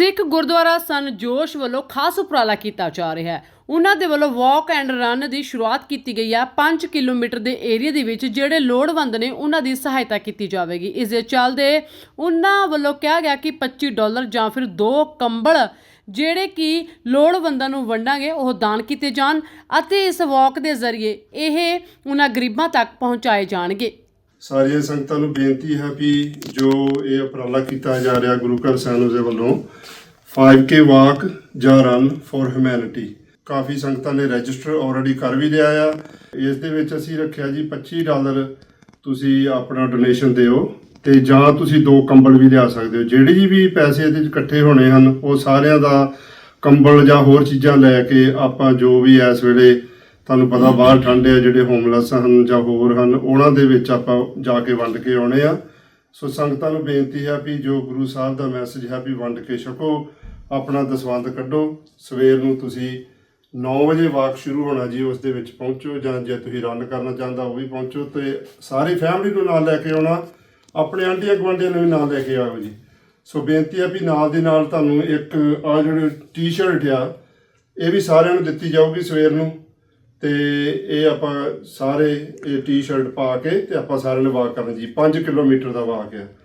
ਸਿੱਖ ਗੁਰਦੁਆਰਾ ਸਨ ਜੋਸ਼ ਵੱਲੋਂ ਖਾਸ ਉਪਰਾਲਾ ਕੀਤਾ ਜਾ ਰਿਹਾ ਹੈ। ਉਹਨਾਂ ਦੇ ਵੱਲੋਂ ਵਾਕ ਐਂਡ ਰਨ ਦੀ ਸ਼ੁਰੂਆਤ ਕੀਤੀ ਗਈ ਹੈ। 5 ਕਿਲੋਮੀਟਰ ਦੇ ਏਰੀਆ ਦੇ ਵਿੱਚ ਜਿਹੜੇ ਲੋੜਵੰਦ ਨੇ, ਉਹਨਾਂ ਦੀ ਸਹਾਇਤਾ ਕੀਤੀ ਜਾਵੇਗੀ। ਇਸ ਦੇ ਚੱਲਦੇ ਉਹਨਾਂ ਵੱਲੋਂ ਕਿਹਾ ਗਿਆ ਕਿ 25 ਡਾਲਰ ਜਾਂ ਫਿਰ 2 ਕੰਬਲ ਜਿਹੜੇ ਕਿ ਲੋੜਵੰਦਾਂ ਨੂੰ ਵੰਡਾਂਗੇ, ਉਹ ਦਾਨ ਕੀਤੇ ਜਾਣ ਅਤੇ ਇਸ ਵਾਕ ਦੇ ਜ਼ਰੀਏ ਇਹ ਉਹਨਾਂ ਗਰੀਬਾਂ ਤੱਕ ਪਹੁੰਚਾਏ ਜਾਣਗੇ। ਸਾਰੀਆਂ ਸੰਗਤਾਂ ਨੂੰ ਬੇਨਤੀ ਹੈ ਵੀ ਜੋ ਇਹ ਉਪਰਾਲਾ ਕੀਤਾ ਜਾ ਰਿਹਾ ਗੁਰੂ ਘਰ ਸਾਹਿਬ ਦੇ ਵੱਲੋਂ 5K ਵਾਕ ਜਾਂ ਰਨ ਫॉर ਹਿਊਮੈਨਿਟੀ ਕਾਫੀ ਸੰਗਤਾਂ ਨੇ ਰਜਿਸਟਰ ਆਲਰੇਡੀ ਕਰ ਵੀ ਲਿਆ ਆ। ਇਸ ਦੇ ਵਿੱਚ ਅਸੀਂ ਰੱਖਿਆ ਜੀ 25 ਡਾਲਰ ਤੁਸੀਂ ਆਪਣਾ ਡੋਨੇਸ਼ਨ ਦਿਓ ਤੇ ਜਾਂ ਤੁਸੀਂ ਦੋ ਕੰਬਲ ਵੀ ਲਿਆ ਸਕਦੇ ਹੋ। ਜਿਹੜੀ ਵੀ ਪੈਸੇ ਇਹਦੇ 'ਚ ਇਕੱਠੇ ਹੋਣੇ ਹਨ, ਉਹ ਸਾਰਿਆਂ ਦਾ ਕੰਬਲ ਜਾਂ ਹੋਰ ਚੀਜ਼ਾਂ ਲੈ ਕੇ ਆਪਾਂ ਜੋ ਵੀ ਇਸ ਵੇਲੇ ਤੁਹਾਨੂੰ ਪਤਾ ਬਾਹਰ ਠੰਡ ਹੈ ਜਿਹੜੇ ਹੋਮਲੈਸ ਹਨ ਜਾਂ ਹੋਰ ਹਨ, ਉਹਨਾਂ ਦੇ ਵਿੱਚ ਆਪਾਂ ਜਾ ਕੇ ਵੰਡ ਕੇ ਆਉਣੇ ਆ। ਸੋ ਸੰਗਤਾਂ ਨੂੰ ਬੇਨਤੀ ਹੈ ਵੀ ਜੋ ਗੁਰੂ ਸਾਹਿਬ ਦਾ ਮੈਸੇਜ ਹੈ ਵੀ ਵੰਡ ਕੇ ਛਕੋ, ਆਪਣਾ ਦਸਵੰਦ ਕੱਢੋ। ਸਵੇਰ ਨੂੰ ਤੁਸੀਂ 9 ਵਜੇ ਵਾਕ ਸ਼ੁਰੂ ਹੋਣਾ ਜੀ, ਉਸ ਦੇ ਵਿੱਚ ਪਹੁੰਚੋ ਜਾਂ ਜੇ ਤੁਸੀਂ ਰਨ ਕਰਨਾ ਚਾਹੁੰਦਾ ਉਹ ਵੀ ਪਹੁੰਚੋ ਤੇ ਸਾਰੀ ਫੈਮਿਲੀ ਨੂੰ ਨਾਲ ਲੈ ਕੇ ਆਉਣਾ। ਆਪਣੇ ਆਂਢੀਆਂ ਗੁਆਂਢੀਆਂ ਨੂੰ ਵੀ ਨਾਲ ਲੈ ਕੇ ਆਓ ਜੀ। ਸੋ ਬੇਨਤੀ ਹੈ ਵੀ ਨਾਲ ਦੇ ਨਾਲ ਤੁਹਾਨੂੰ ਇੱਕ ਆ ਜਿਹੜੀ ਟੀ-ਸ਼ਰਟ ਆ, ਇਹ ਵੀ ਸਾਰਿਆਂ ਨੂੰ ਦਿੱਤੀ ਜਾਊਗੀ ਸਵੇਰ ਨੂੰ। ਤੇ ਇਹ ਆਪਾਂ ਸਾਰੇ ਇਹ ਟੀ-ਸ਼ਰਟ ਪਾ ਕੇ ਤੇ ਆਪਾਂ ਸਾਰਿਆਂ ਨੇ ਵਾਕ ਕਰਨਾ ਜੀ। 5 ਕਿਲੋਮੀਟਰ ਦਾ ਵਾਕ ਹੈ।